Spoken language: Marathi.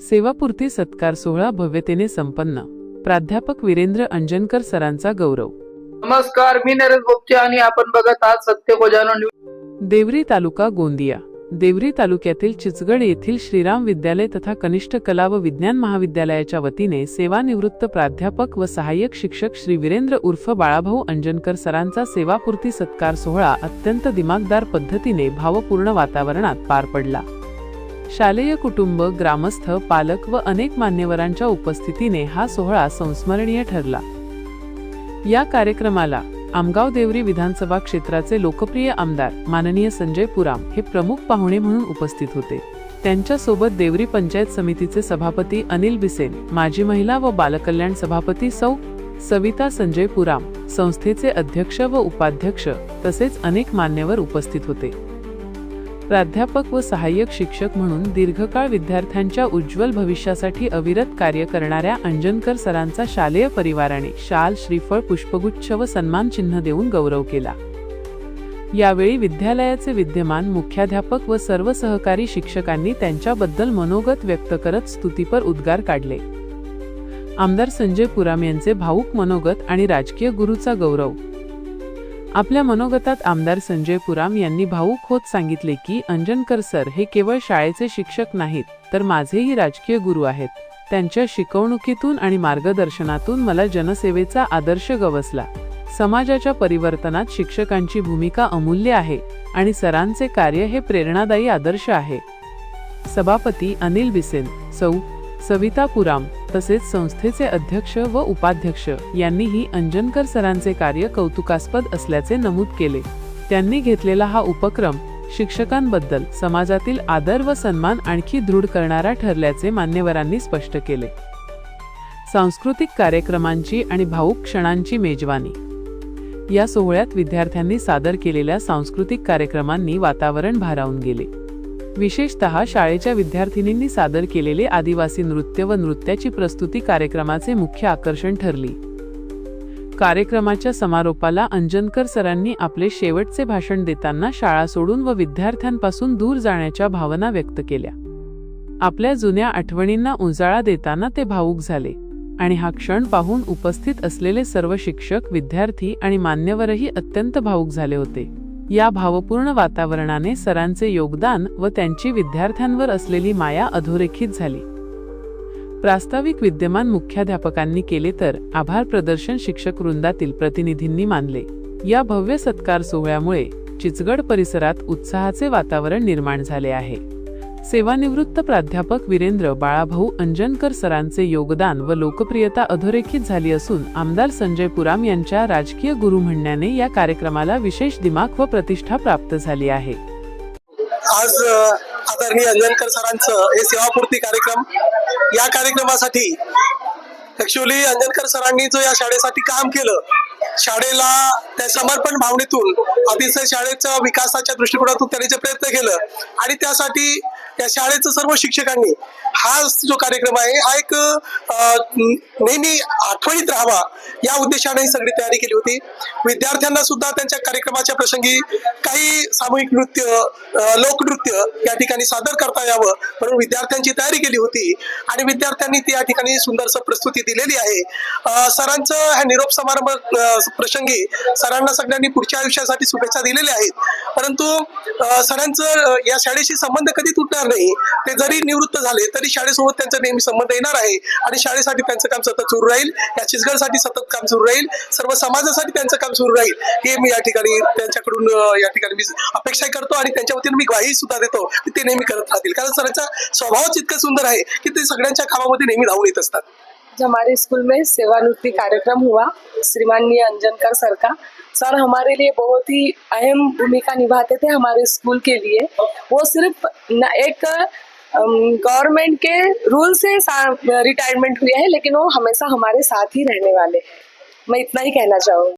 सेवापूर्ती सत्कार सोहळा भव्यतेने संपन्न. प्राध्यापक वीरेंद्र अंजनकर सरांचा गौरव. नमस्कार मी नरेश बोपचे आणि आपण बघत आहात सत्य न्यूज. देवरी तालुका गोंदिया. देवरी तालुक्यातील चिचगड येथील श्रीराम विद्यालय तथा कनिष्ठ कला व विज्ञान महाविद्यालयाच्या वतीने सेवानिवृत्त प्राध्यापक व सहाय्यक शिक्षक श्री वीरेंद्र उर्फ बाळाभाऊ अंजनकर सरांचा सेवापूर्ती सत्कार सोहळा अत्यंत दिमागदार पद्धतीने भावपूर्ण वातावरणात पार पडला. शालेय कुटुंब ग्रामस्थ पालक व अनेक मान्यवरांच्या उपस्थितीने हा सोहळा संस्मरणीय ठरला. या कार्यक्रमाला आमगाव देवरी विधानसभा क्षेत्राचे लोकप्रिय आमदार माननीय संजय पुराम हे प्रमुख पाहुणे म्हणून उपस्थित होते. त्यांच्यासोबत देवरी पंचायत समितीचे सभापती अनिल बिसेन माजी महिला व बालकल्याण सभापती सौ. सविता संजय पुराम संस्थेचे अध्यक्ष व उपाध्यक्ष तसेच अनेक मान्यवर उपस्थित होते. प्राध्यापक व सहाय्यक शिक्षक म्हणून दीर्घकाळ विद्यार्थ्यांच्या उज्ज्वल भविष्यासाठी अविरत कार्य करणाऱ्या अंजनकर सरांचा शालेय परिवाराने शाल श्रीफळ पुष्पगुच्छ व सन्मान चिन्ह देऊन गौरव केला. यावेळी विद्यालयाचे विद्यमान मुख्याध्यापक व सर्व सहकारी शिक्षकांनी त्यांच्याबद्दल मनोगत व्यक्त करत स्तुतीपर उद्गार काढले. आमदार संजय पुराम यांचे भाऊक मनोगत आणि राजकीय गुरुचा गौरव आपल्या मनोगतात आमदार संजय पुराम यांनी भाऊक होत सांगितले की अंजनकर सर हे केवळ शाळेचे शिक्षक नाहीत तर माझेही राजकीय गुरु आहेत. त्यांच्या शिकवणुकीतून आणि मार्गदर्शनातून मला जनसेवेचा आदर्श गवसला. समाजाच्या परिवर्तनात शिक्षकांची भूमिका अमूल्य आहे आणि सरांचे कार्य हे प्रेरणादायी आदर्श आहे. सभापती अनिल बिसेन सौ. सविता पुराम तसेच संस्थेचे अध्यक्ष व उपाध्यक्ष यांनीही अंजनकर सरांचे कार्य कौतुकास्पद असल्याचे नमूद केले. त्यांनी घेतलेला हा उपक्रम शिक्षकांबद्दल समाजातील आदर व सन्मान आणखी दृढ करणारा ठरल्याचे मान्यवरांनी स्पष्ट केले. सांस्कृतिक कार्यक्रमांची आणि भाऊक क्षणांची मेजवानी. या सोहळ्यात विद्यार्थ्यांनी सादर केलेल्या सांस्कृतिक कार्यक्रमांनी वातावरण भारावून गेले. विशेषतः शाळेच्या विद्यार्थिनींनी सादर केलेले आदिवासी नृत्य व नृत्याची प्रस्तुती कार्यक्रमाचे मुख्य आकर्षण ठरली. कार्यक्रमाच्या समारोपाला अंजनकर सरांनी आपले शेवटचे भाषण देताना शाळा सोडून व विद्यार्थ्यांपासून दूर जाण्याच्या भावना व्यक्त केल्या. आपल्या जुन्या आठवणींना उजाळा देताना ते भावूक झाले आणि हा क्षण पाहून उपस्थित असलेले सर्व शिक्षक विद्यार्थी आणि मान्यवरही अत्यंत भावूक झाले होते. या भावपूर्ण वातावरणाने सरांचे योगदान व त्यांची विद्यार्थ्यांवर असलेली माया अधोरेखित झाली. प्रास्ताविक विद्यमान मुख्याध्यापकांनी केले तर आभार प्रदर्शन शिक्षक वृंदातील प्रतिनिधींनी मानले. या भव्य सत्कार सोहळ्यामुळे चिचगड परिसरात उत्साहाचे वातावरण निर्माण झाले आहे. सेवानिवृत्त प्राध्यापक वीरेंद्र बाळाभाऊ अंजनकर सरांचे योगदान व लोकप्रियता अधोरेखित झाली असून आमदार संजय पुराम यांच्या राजकीय गुरु म्हणण्याने या कार्यक्रमाला विशेष दिमाग व प्रतिष्ठा प्राप्त झाली आहे. आज आदरणीय अंजनकर सरांचं हे सेवापूर्ती कार्यक्रम या कार्यक्रमासाठी ऍक्च्युली अंजनकर सरांनी जो या शाळेसाठी काम केलं शाळेला त्या समर्पण भावनेतून अतिशय शाळेच्या विकासाच्या दृष्टिकोनातून त्यांनी जे प्रयत्न केलं आणि त्यासाठी या शाळेचं सर्व शिक्षकांनी हा जो कार्यक्रम आहे हा एक नेहमी आठवणीत राहावा. या उद्देशाने ही सगळी तयारी केली होती. विद्यार्थ्यांना सुद्धा त्यांच्या कार्यक्रमाच्या प्रसंगी काही सामूहिक नृत्य लोकनृत्य या ठिकाणी सादर करता यावं म्हणून विद्यार्थ्यांची तयारी केली होती. आणि विद्यार्थ्यांनी ती या ठिकाणी सुंदरसं प्रस्तुती दिलेली आहे. सरांचं ह्या निरोप समारंभ प्रसंगी सरांना सगळ्यांनी पुढच्या आयुष्यासाठी शुभेच्छा दिलेल्या आहेत. परंतु सरांचं या शाळेशी संबंध कधी तुटणार नाही. ते जरी निवृत्त झाले तरी शाळेसोबत त्यांचा नेहमी संबंध येणार आहे. आणि शाळेसाठी त्यांचं काम सतत सुरू राहील. या चिसगडसाठी सतत काम सुरू राहील. सर्व समाजासाठी त्यांचं काम सुरू राहील. हे मी या ठिकाणी त्यांच्याकडून या ठिकाणी मी अपेक्षा करतो आणि त्यांच्या वतीने मी ग्वाही सुद्धा देतो की ते नेहमी करत राहतील. कारण सरांचा स्वभावच इतका सुंदर आहे की ते सगळ्यांच्या कामामध्ये नेहमी धावून येत असतात. आज हमारे स्कूल में सेवानिवृत्ति कार्यक्रम हुआ श्रीमान्य अंजनकर सर का। सर हमारे लिए बहुत ही अहम भूमिका निभाते थे हमारे स्कूल के लिए। वो सिर्फ़ न, एक गवर्नमेंट के रूल से रिटायरमेंट हुए हैं, लेकिन वो हमेशा हमारे साथ ही रहने वाले हैं। मैं इतना ही कहना चाहूँगी।